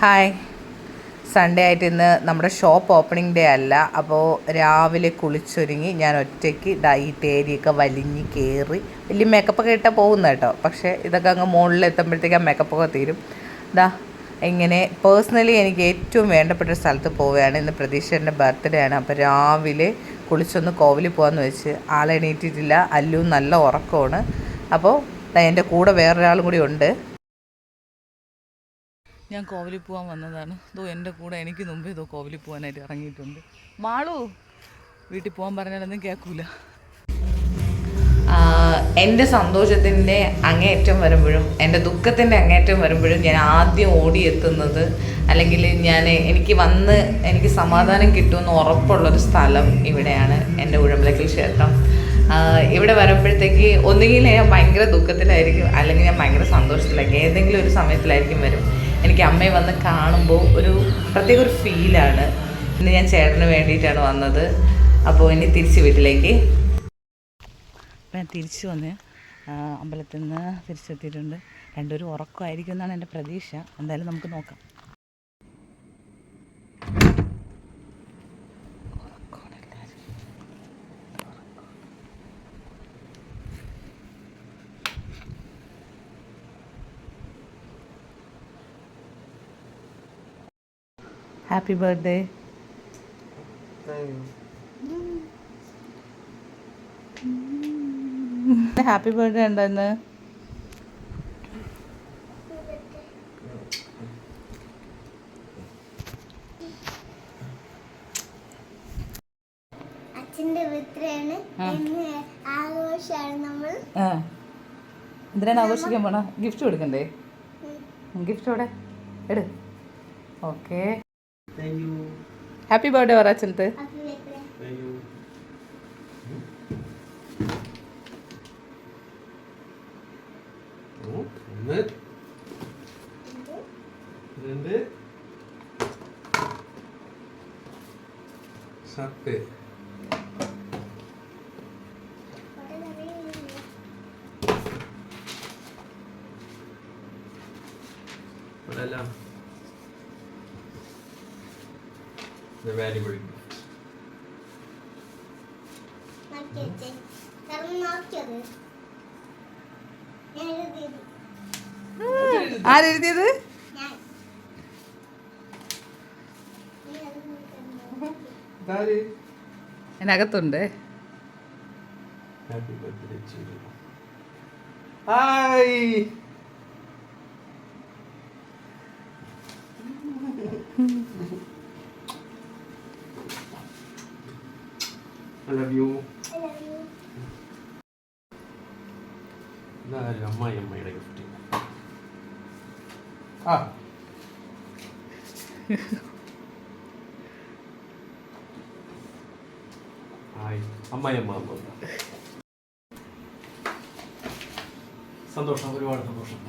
Hi Sunday ആയിട്ട് ഇന്ന് നമ്മുടെ ഷോപ്പ് ഓപ്പണിംഗ് ഡേ അല്ല. അപ്പോൾ രാവിലെ കുളിച്ചൊരുങ്ങി ഞാൻ ഒറ്റയ്ക്ക് ഈ വലിഞ്ഞ് കയറി വലിയ മേക്കപ്പൊക്കെ ഇട്ടാൽ പോകുന്ന കേട്ടോ. പക്ഷേ ഇതൊക്കെ അങ്ങ് മുകളിൽ എത്തുമ്പോഴത്തേക്ക് ആ മേക്കപ്പൊക്കെ തീരും. ഇതാ ഇങ്ങനെ പേഴ്സണലി എനിക്ക് ഏറ്റവും വേണ്ടപ്പെട്ട ഒരു സ്ഥലത്ത് പോവുകയാണ്. ഇന്ന് പ്രതീക്ഷന്റെ ബർത്ത്ഡേ ആണ്. അപ്പോൾ രാവിലെ കുളിച്ചൊന്ന് കോവിലിൽ പോകാമെന്ന് വെച്ച് ആളെ എണീറ്റിട്ടില്ല. അല്ലു നല്ല ഉറക്കമാണ്. അപ്പോൾ എന്റെ കൂടെ വേറൊരാളും കൂടി ഉണ്ട്. ഞാൻ കോവിലിൽ പോകാൻ വന്നതാണ്. ഇതോ എന്റെ കൂടെ എനിക്ക് മുമ്പേ ഇതോ കോവിലിൽ പോകാനായിട്ട് ഇറങ്ങിയിട്ടുണ്ട്. മാളു വീട്ടിൽ പോകാൻ പറഞ്ഞാലൊന്നും കേൾക്കൂല. എന്റെ സന്തോഷത്തിന്റെ അങ്ങേറ്റം വരുമ്പോഴും എന്റെ ദുഃഖത്തിന്റെ അങ്ങേറ്റം വരുമ്പോഴും ഞാൻ ആദ്യം ഓടിയെത്തുന്നത് അല്ലെങ്കിൽ ഞാൻ എനിക്ക് വന്ന് എനിക്ക് സമാധാനം കിട്ടുമെന്ന് ഉറപ്പുള്ളൊരു സ്ഥലം ഇവിടെയാണ് എന്റെ ഉഴമ്പലക്കൽ ക്ഷേത്രം. ഇവിടെ വരുമ്പോഴത്തേക്ക് ഒന്നുകിൽ ഞാൻ ഭയങ്കര ദുഃഖത്തിലായിരിക്കും അല്ലെങ്കിൽ ഞാൻ ഭയങ്കര സന്തോഷത്തിലായിരിക്കും. ഏതെങ്കിലും ഒരു സമയത്തിലായിരിക്കും വരും. എനിക്ക് അമ്മയെ വന്ന് കാണുമ്പോൾ ഒരു പ്രത്യേക ഒരു ഫീലാണ്. ഇന്ന് ഞാൻ ചേട്ടന് വേണ്ടിയിട്ടാണ് വന്നത്. അപ്പോൾ ഇനി തിരിച്ച് വീട്ടിലേക്ക്. ഞാൻ തിരിച്ചു വന്ന് അമ്പലത്തിൽ നിന്ന് തിരിച്ചെത്തിയിട്ടുണ്ട്. രണ്ടുപേരും ഉറക്കമായിരിക്കും എന്നാണ് എന്റെ പ്രതീക്ഷ. എന്തായാലും നമുക്ക് നോക്കാം ഉറക്കമാണ് എല്ലാവരും. ഹാപ്പി ബർത്ത്ഡേ ഹാപ്പി ബർത്ത്ഡേ ഉണ്ടെന്ന് അച്ഛന്റെ വിത്രയാണ് ആഘോഷമാണ് നമ്മൾ. എന്തിനാണ് ആഘോഷിക്കാൻ പോണ? ഗിഫ്റ്റ് കൊടുക്കണ്ടേ? ഗിഫ്റ്റ് അവിടെ എടു. Okay Thank you. Happy birthday രണ്ട്. ഷർട്ട് ഇവിടെ എല്ലാം. നോക്കിയത്. ഞാൻ എഴുതിയത്. ആരെഴുതിയത്? അതിനകത്തുണ്ട്. Hi I love you. I love you. ഇതാര് അമ്മായി അമ്മയുടെ ഗിഫ്റ്റ് ആ. ഹായ്. അമ്മായി അമ്മ അമ്മ സന്തോഷം. ഒരുപാട് സന്തോഷം.